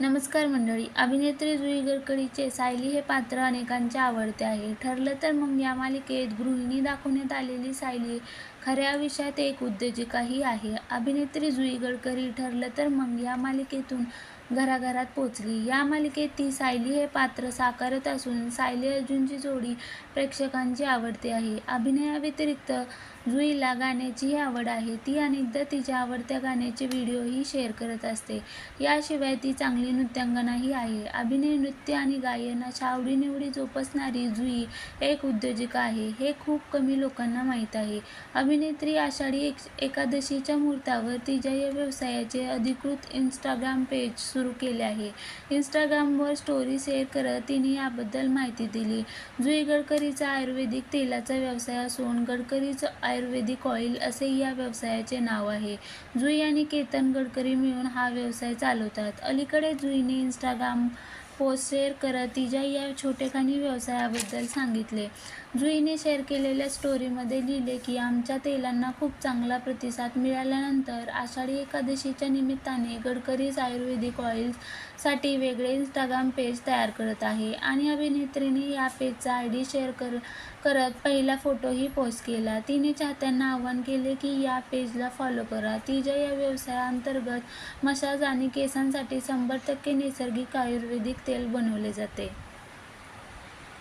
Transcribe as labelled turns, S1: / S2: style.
S1: नमस्कार मंडळी. अभिनेत्री जुई गडकरीचे सायली हे पात्र अनेकांचे आवडते आहे. ठरलं तर मग या मालिकेत गृहिणी दाखवण्यात आलेली सायली खऱ्या आयुष्यात एक उद्योजिकाही आहे. अभिनेत्री जुई गडकरी ठरलं तर मग या मालिकेतून घराघरात पोचली. या मालिकेत ती सायली हे पात्र साकारत असून सायली अर्जुनची जोडी प्रेक्षकांची आवडते आहे. अभिनयाव्यतिरिक्त जुईला गाण्याचीही आवड आहे. ती अनेकदा तिच्या आवडत्या गाण्याचे व्हिडिओही शेअर करत असते. याशिवाय ती चांगली नृत्यांगनाही आहे. अभिनय नृत्य आणि गायन अशा आवडीनिवडी जोपासणारी जुई एक उद्योजिका आहे. हे खूप कमी लोकांना माहीत आहे. अभिनेत्री आषाढी एक एकादशीच्या मुहूर्तावर तिच्या या व्यवसायाचे अधिकृत इंस्टाग्राम पेज सुरू केले आहे. इंस्टाग्रामवर स्टोरी शेअर करत तिने याबद्दल माहिती दिली. जुई गडकरीचा आयुर्वेदिक तेलाचा व्यवसाय असून गडकरीचं आयुर्वेदिक ऑइल असे या व्यवसायाचे नाव आहे. जुई आणि केतन गडकरी मिळून हा व्यवसाय चालवतात. अलीकडे जुईने इंस्टाग्राम पोस्ट शेअर करत तिच्या या छोटेखानी व्यवसायाबद्दल सांगितले. जुईने शेअर केलेल्या स्टोरीमध्ये लिहिले की आमच्या तेलांना खूप चांगला प्रतिसाद मिळाल्यानंतर आषाढी एकादशीच्या निमित्ताने गडकरीज आयुर्वेदिक ऑइल्ससाठी वेगळे इंस्टाग्राम पेज तयार करत आहे आणि अभिनेत्रीने या पेजचा आय डी शेअर कर करत पहिला फोटोही पोस्ट केला. तिने चाहत्यांना आवाहन केले की या पेजला फॉलो करा. तिच्या या व्यवसायाअंतर्गत मसाज आणि केसांसाठी शंभर टक्के नैसर्गिक आयुर्वेदिक तेल बनवले जाते.